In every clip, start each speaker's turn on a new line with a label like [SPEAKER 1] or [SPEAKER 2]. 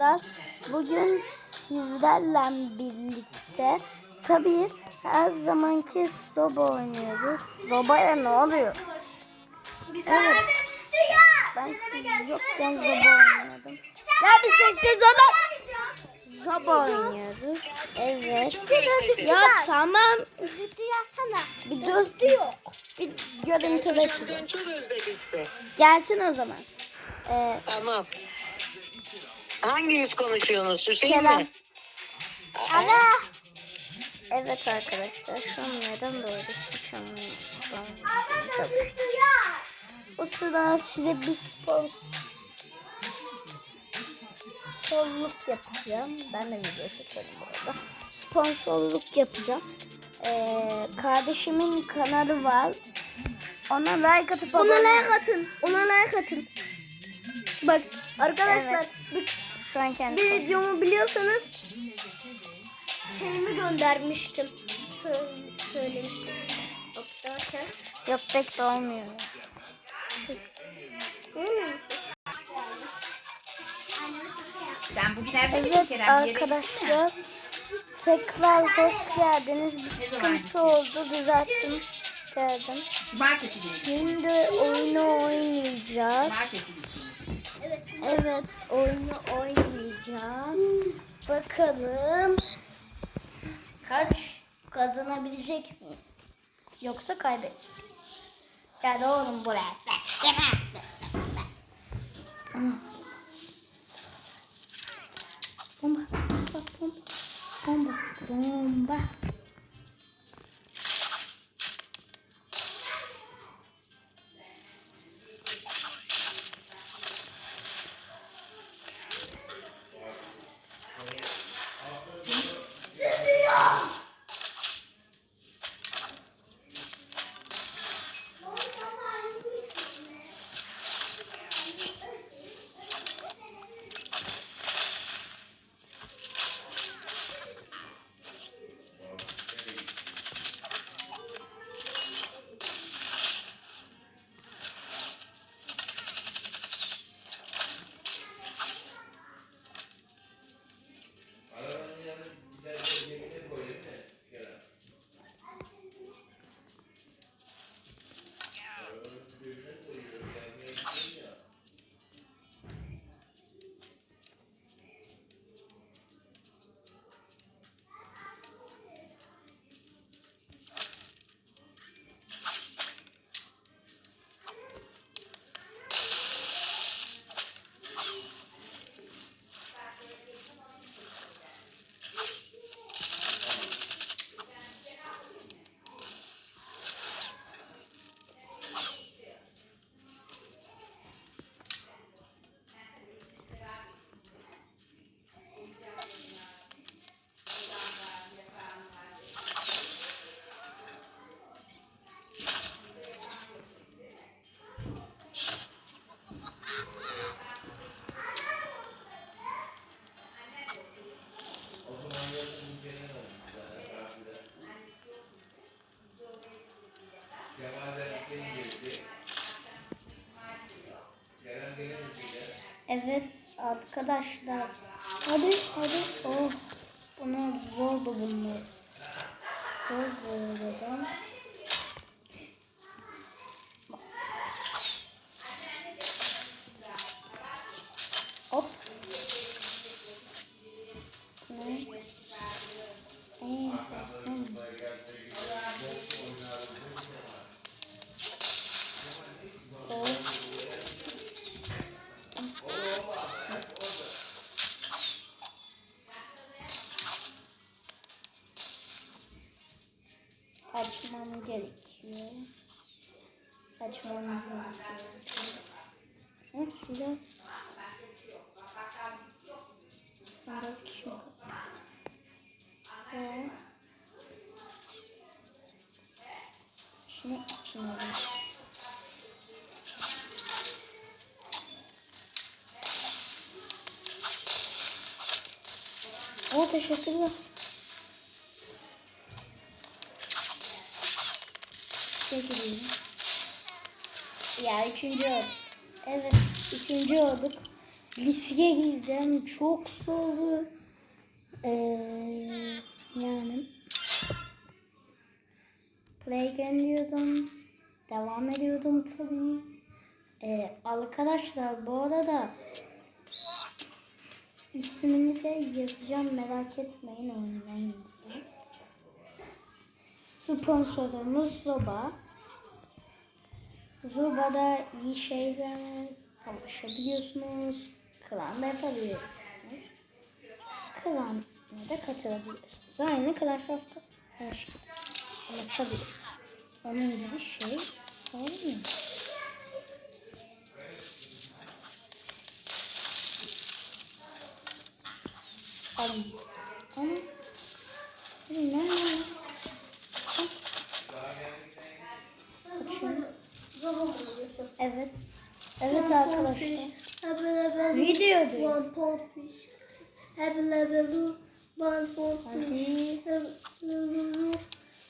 [SPEAKER 1] arkadaşlar. Bugün sizlerle birlikte tabii her zamanki zoba oynuyoruz. Zobaya ne oluyor? Evet. Ben siz yokken zoba oynuyordum. Ya bir sessiz olun. Zoba oynuyoruz. Evet. Ya tamam. Bir dur. yok. Bir.
[SPEAKER 2] Çok özlemişsin.
[SPEAKER 1] Gelsin o zaman. Ee,
[SPEAKER 2] Tamam. Hangi yüz konuşuyorsunuz? Hüseyin
[SPEAKER 1] Kerem.
[SPEAKER 2] mi?
[SPEAKER 1] Ana. Evet arkadaşlar şu an neden böyle sıçamıyorum? O sırada size bir sponsorluk yapacağım. Ben de video çekerim bu arada. Sponsorluk yapacağım. Ee, kardeşimin kanalı var. Ona like atıp
[SPEAKER 3] Ona
[SPEAKER 1] abone-
[SPEAKER 3] like atın. Ona like atın. Bak arkadaşlar
[SPEAKER 1] Evet. Şu an kendi
[SPEAKER 3] bir videomu biliyorsanız şeyimi göndermiştim. Söylemiştim. Bak derken.
[SPEAKER 1] Yok pek de olmuyor.
[SPEAKER 4] Sen bugün evde miydin
[SPEAKER 1] Evet
[SPEAKER 4] Kerem? Bir yere gittin mi?
[SPEAKER 1] arkadaşlar tekrar hoş geldiniz. Bir sıkıntı oldu düzelttim geldim. Şimdi oyunu oynayacağız. Evet oyunu oynayacağız. Bakalım kaç kazanabilecek miyiz? Yoksa kaybedecek. Gel oğlum buraya. Bomba, bomba, bomba, bomba, Evet arkadaşlar. Hadi hadi. Oh. Bunu zordu bunlar. Zor bu arada. Açmam gerekiyor. Açmamız gerekiyor. Hı, silah. Son dört kişi mi kaldı? Ee, Şunu alayım. Oo teşekkürler. Gireyim. Ya üçüncü olduk. Evet üçüncü olduk. liseye girdim. Çok zordu. Ee, yani Playgen diyordum. Devam ediyordum tabii. Ee, arkadaşlar bu arada ismini de yazacağım merak etmeyin oynayın. Sponsorumuz Zoba. Zoba'da iyi şeyler savaşabiliyorsunuz. Klan da yapabiliyorsunuz. Klan'a da katılabiliyorsunuz. Aynı Clash of gibi. Ama tabii onun gibi şey sormuyor. Alın. Ama ne? Evet. Evet arkadaşlar. Video diyor.
[SPEAKER 3] One point fish. Have level one point fish. Have level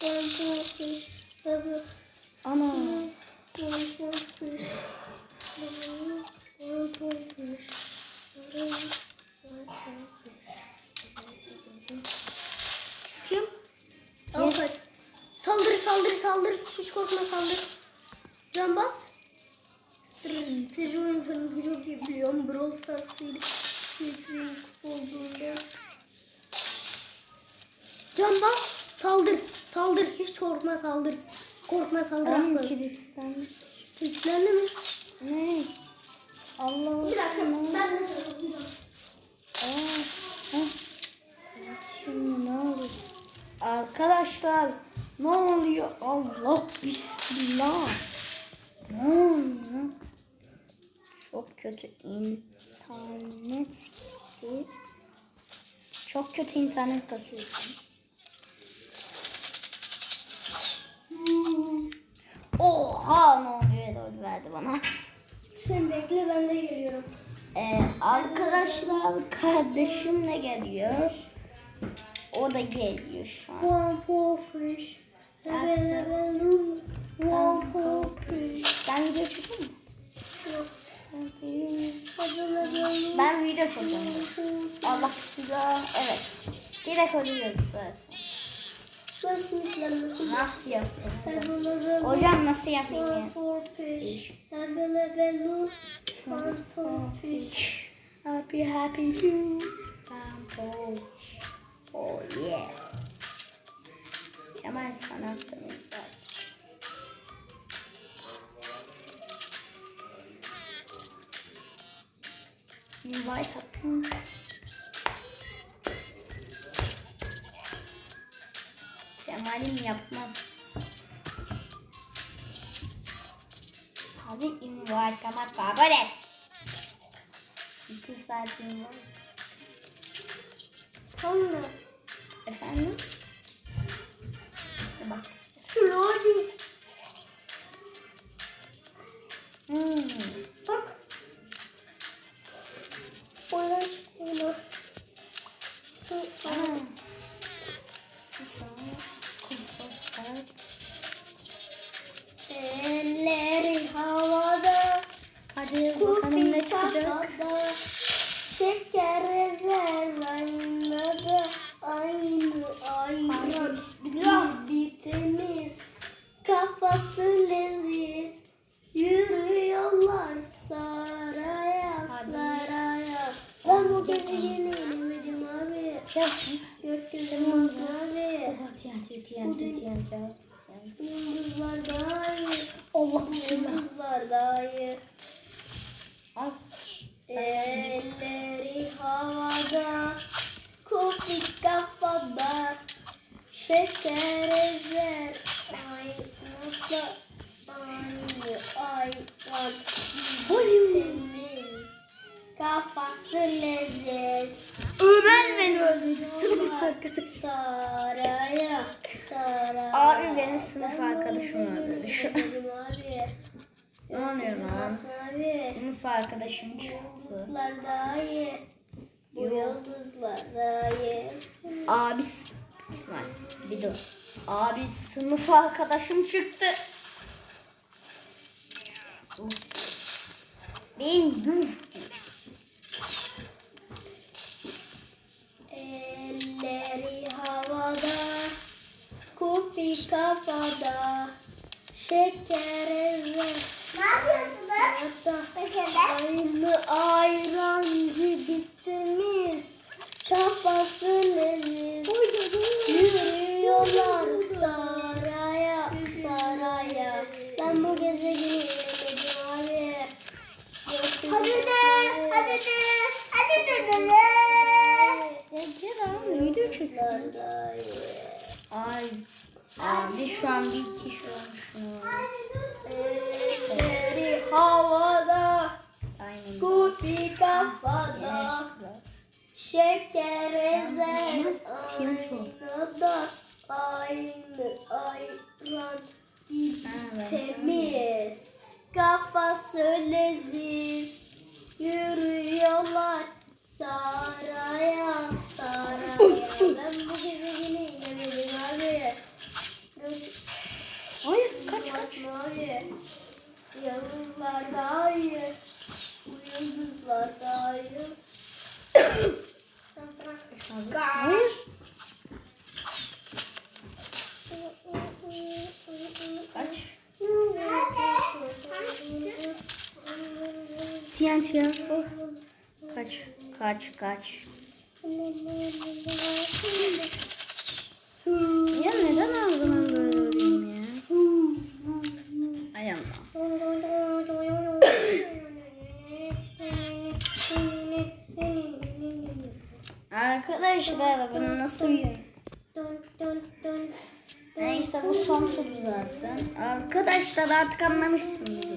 [SPEAKER 3] one point fish. Have
[SPEAKER 1] Ana.
[SPEAKER 3] one point fish. One point fish. Kim?
[SPEAKER 1] Yes.
[SPEAKER 3] Saldır saldır saldır. Hiç korkma saldır. Can bas. Strateji oyunlarını çok iyi biliyorum. Brawl Stars değil. Hiç büyük olduğunda. Can bas. Saldır. Saldır. Hiç korkma saldır. Korkma saldır
[SPEAKER 1] Tam
[SPEAKER 3] aslanım.
[SPEAKER 1] kilitlenmiş.
[SPEAKER 3] Kilitlendi mi?
[SPEAKER 1] Ne? Allah
[SPEAKER 3] Bir dakika. Ben de sana bakacağım.
[SPEAKER 1] Aa, heh. Evet, Şimdi ne? Arkadaşlar ne oluyor? Allah bismillah. Ne oluyor? Kötü internet gitti. Çok kötü internet kasıyor. Oha ne oluyor? Lol verdi bana.
[SPEAKER 3] Sen bekle ben de geliyorum.
[SPEAKER 1] Ee, arkadaşlar kardeşimle geliyor. O da geliyor şu an.
[SPEAKER 3] One point fish. Level level one point fish.
[SPEAKER 1] Sen video çekiyor musun? Ben video çekiyorum. Allah silah. Evet. Direkt ölüyoruz zaten. Nasıl yapayım? Hocam nasıl yapayım
[SPEAKER 3] one
[SPEAKER 1] ya?
[SPEAKER 3] point fish. Level level one point fish.
[SPEAKER 1] Happy happy you. Oh, yeah. Kemal sanatı Invite attım. Kemal'im yapmaz. Hadi invite ama kabul et. İki saat invite.
[SPEAKER 3] Sonra
[SPEAKER 1] Efendim?
[SPEAKER 3] Kafada, Şeker rezervanda da aynı aynı. Gibi temiz. Kafası leziz. Yürüyorlar saraya saraya. Ben bu gezegeni inemedim abi. Gökyüzü mavi. Yıldızlar daha iyi.
[SPEAKER 1] Allah bismillah.
[SPEAKER 3] Yıldızlar daha iyi.
[SPEAKER 1] Al.
[SPEAKER 3] Elleri havada, kopik kafada, şeker ezer, aynada aynı ayran temiz, kafası leziz.
[SPEAKER 1] Ömer beni öldürdü. Sınıf arkadaşım.
[SPEAKER 3] Saraya, saraya.
[SPEAKER 1] Abi benim sınıf arkadaşım öldürdü şu an. Ne oluyor lan? Sınıf arkadaşım çıktı.
[SPEAKER 3] Yıldızlar daha iyi. Bu yıldızlar daha iyi.
[SPEAKER 1] Abi Lan bir dur. Abi sınıf arkadaşım çıktı. Ben büf. Elleri havada, kufi
[SPEAKER 3] kafada, şeker ezer.
[SPEAKER 1] Ne yapıyorsunuz?
[SPEAKER 3] Hatta aynı ayrancı bitimiz kafası leziz yürüyorlar saraya saraya ben bu gezegeni yemedim abi
[SPEAKER 1] Hadi de, hadi de, hadi de de de. Ya Kerem video çekiyor. Ay. Abi şu an bir kişi olmuşum.
[SPEAKER 3] Havada kufi kafada Şeker ezer aynada aynı ayran gibi temiz kafası leziz yürüyorlar saraya ben bu gezegeni yemedim abi Göz-
[SPEAKER 1] Hayır kaç kaç.
[SPEAKER 3] Mavi. Yıldızlar daha iyi. Bu yıldızlar daha iyi. San Francisco.
[SPEAKER 1] Hayır. Kaç. TNT bu. Kaç. Kaç kaç. Ya neden ağzından böyle oluyorum ya? Ay Allah. Arkadaşlar bunu nasıl? Neyse bu son tur zaten. Arkadaşlar artık anlamışsınız.